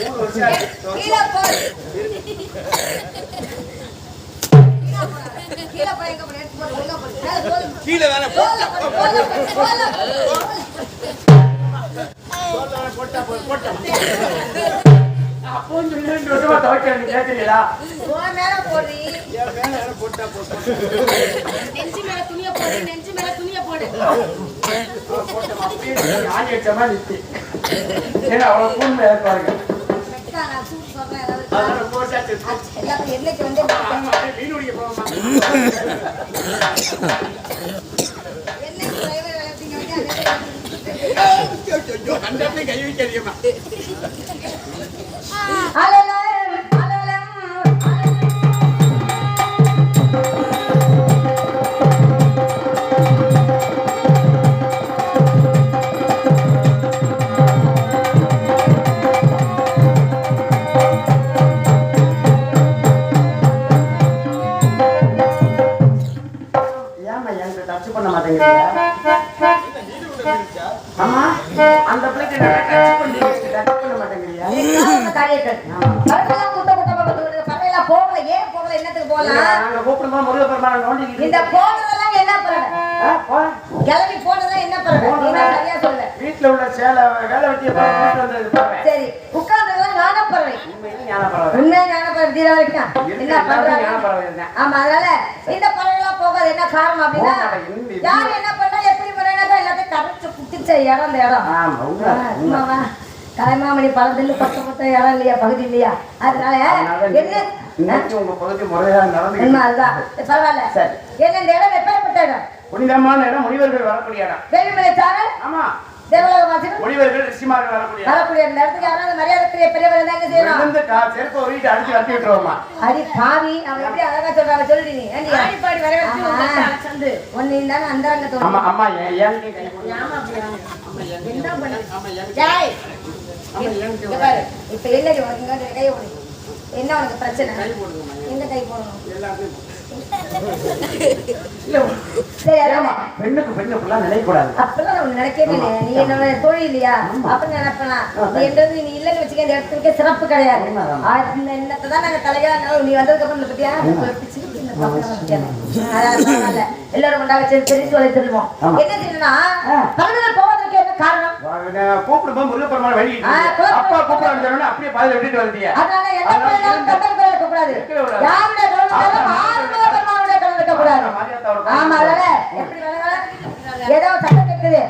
மூணு கீழே வேணா போட்டா போட்டா அப்போ போட்டா நெஞ்சு மேல போடு, நெஞ்சு மேல போடு. ஆணி ஏன்னா அவ்வளவு கூர்மை இருப்பாருங்க எல்லாத்தையும் எல்லைக்கு வந்து ஆமா, மீன் பிடிக்க போவோமா? டச் பண்ண ஆமா அந்த பிள்ளைக்கு டச் பண்ணி டச் பண்ண போகல, ஏன் போகல, என்னத்துக்கு போகலாம்? நாங்க முருகப்பெருமான நோண்டி இந்த போனதெல்லாம் என்ன பறவை? கிளம்பி போனதெல்லாம் என்ன பறவை? தான் சரியா சொல்லு. வீட்டுல உள்ள சேலை வேலை வெட்டிய சரி, உட்கார்ந்ததெல்லாம். உண்மையிலே ஞான உண்மையா தீர. என்ன பண்றாங்க? பரவாயில்ல ஆமா, அதனால இந்த காரணம் அப்படின்னா. யார் என்ன பண்ணா, எப்படி பண்ணாலும் எல்லாத்தையும் கரைச்சு குத்திச்ச இடம் இந்த இடம். கலைமாமணி பழத்துல பத்து பத்து இடம் இல்லையா பகுதி இல்லையா? அதனால என்ன? பரவாயில்ல. சரி. என்ன இந்த இடம் எப்பேற்பட்ட இடம்? புனிதமான இடம் முனிவர்கள் வரக்கூடிய இடம். வேலுமலை சாரல்? ஆமா. முனிவர்கள் ரிஷிமார்கள் வரக்கூடிய இடம் வரக்கூடிய இந்த இடத்துக்கு யாராவது மரியாதைக்குரிய பெரியவர் தாங்க செய்யணும்? விழுந்து கா- செருப்பை உருவிட்டு அடிச்சு கட்டி விட்டுருவோமா அடி பாவி அவன் எப்படி அழகா சொல்றாங்க சொல்லுடி நீ ஒன்னு ஆமா. ஏன் கை இப்ப என்னடி உனக்கு இங்க வந்து கை போடு என்ன உனக்கு பிரச்சனை? எங்க கை போடணும்? பெண்ணுக்கு பெண்ணு ஃபுல்லா நினைக்கூடாது அப்பெல்லாம் உனக்கு நினைக்கவே இல்லையா. நீ என்னோட தொழில் இல்லையா? அப்ப நினைப்பலாம் நீ என்றது நீ இல்லைன்னு வச்சுக்க இந்த இடத்துக்கே சிறப்பு கிடையாது. இந்த எண்ணத்தை தான் நாங்க தலையா நீ வந்ததுக்கு அப்புறம் பத்தியா. எல்லாரும் கொண்டா வச்சு தெரிஞ்சு சொல்லி. என்ன போவதற்கு என்ன காரணம்? கூப்பிடும்போது முருகப்பெருமான வழி. அப்பா கூப்பிடான்னு அப்படியே பாதியில விட்டுட்டு அதனால என்ன. யாருடைய ஏதோ சட்டம் கேட்குது